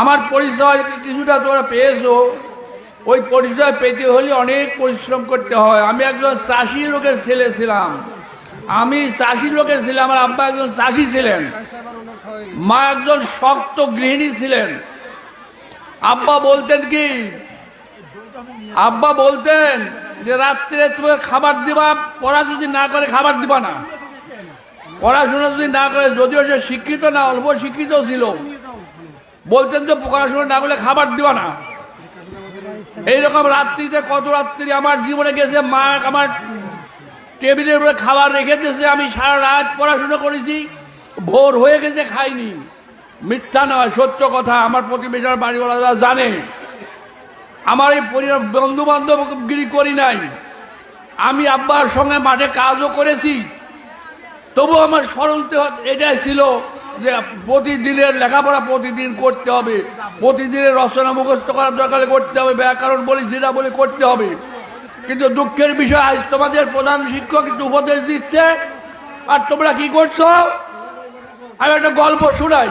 আমার পরিচয় কিছুটা তোমরা পেয়েছ? ওই পরিচয় পেতে হলে অনেক পরিশ্রম করতে হয়। আমি একজন চাষি লোকের ছেলে ছিলাম। আমি চাষি লোকের ছিলাম আমার আব্বা একজন চাষি ছিলেন। মা একজন শক্ত গৃহিণী ছিলেন। আব্বা বলতেন কি, আব্বা বলতেন যে, রাত্রে তুমি খাবার দিবা, পড়া যদি না করে খাবার দিবা না। পড়াশোনা যদি না করে, যদিও সে শিক্ষিত না, অল্প শিক্ষিত ছিল। বলতেন যে পড়াশোনা না করলে খাবার দিবা না। এইরকম রাত্রিতে কত রাত্রি আমার জীবনে গেছে, মা আমার টেবিলের উপরে খাবার রেখে দিয়েছে, আমি সারা রাত পড়াশোনা করেছি, ভোর হয়ে গেছে, খাইনি। মিথ্যা নয় সত্য কথা, আমার প্রতিবেশীর, বাড়িওয়ালারা জানে। আমার এই পরিবার বন্ধু বান্ধবগিরি করি নাই। আমি আব্বার সঙ্গে মাঠে কাজও করেছি। তবু আমার স্মরণতে এটাই ছিল যে প্রতিদিনের লেখাপড়া প্রতিদিন করতে হবে। প্রতিদিনের রচনা মুখস্থ করার দরকার করতে হবে, ব্যাকরণ বলি যেটা বলি করতে হবে। কিন্তু দুঃখের বিষয়, আজ তোমাদের প্রধান শিক্ষক কিন্তু উপদেশ দিচ্ছে, আর তোমরা কি করছ? আমি একটা গল্প শোনাই।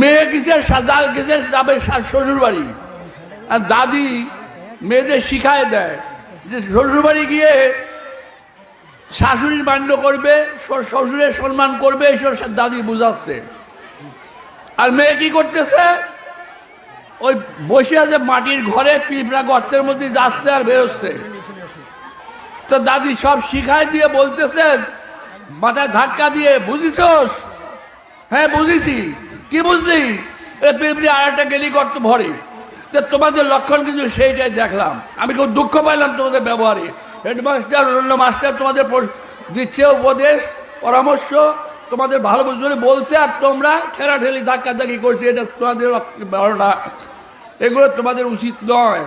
মেয়ে কিসের সাজাল কিসের যাবে শ্বশুর বাড়ি আর দাদি মেয়েদের শিখায় দেয় যে শ্বশুর বাড়ি গিয়ে শাশুড়ির মান্য করবে, শ্বশুর- শ্বশুরের সম্মান করবে, এইসব দাদি বুঝাচ্ছে। আর মেয়ে কি করতেছে? ওই বসে আছে মাটির ঘরে, পিঁপড়া গর্তের মধ্যে যাচ্ছে আর বেরোচ্ছে। তো দাদি সব শিখাই দিয়ে বলতেছেন মাথায় ধাক্কা দিয়ে, বুঝিছস? হ্যাঁ বুঝেছি। কি বুঝলি? এ পিঁপড়ি আর একটা গেলি গর্ত ভরে। তো তোমাদের লক্ষণ কিন্তু সেইটাই দেখলাম। আমি খুব দুঃখ পাইলাম তোমাদের ব্যবহারে। হেডমাস্টার অন্য মাস্টার তোমাদের দিচ্ছে উপদেশ, পরামর্শ, তোমাদের ভালো বুঝতে বলছে, আর তোমরা ঠেলা ঠেলি ধাক্কা ধাক্কি করছে, এটা তোমাদের ধারণা। এগুলো তোমাদের উচিত নয়।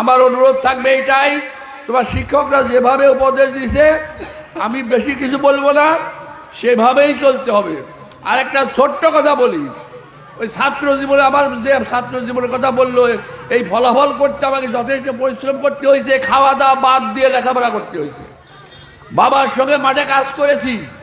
আমার অনুরোধ থাকবে এটাই, তোমার শিক্ষকরা যেভাবে উপদেশ দিছে, আমি বেশি কিছু বলব না, সেভাবেই চলতে হবে। আর একটা ছোট্ট কথা বলি। ওই ছাত্র জীবনে আমার যে ছাত্র জীবনের কথা বলল, এই ফলাফল করতে আমাকে যথেষ্ট পরিশ্রম করতে হয়েছে, খাওয়া দাওয়া বাদ দিয়ে লেখাপড়া করতে হয়েছে। বাবার সঙ্গে মাঠে কাজ করেছি।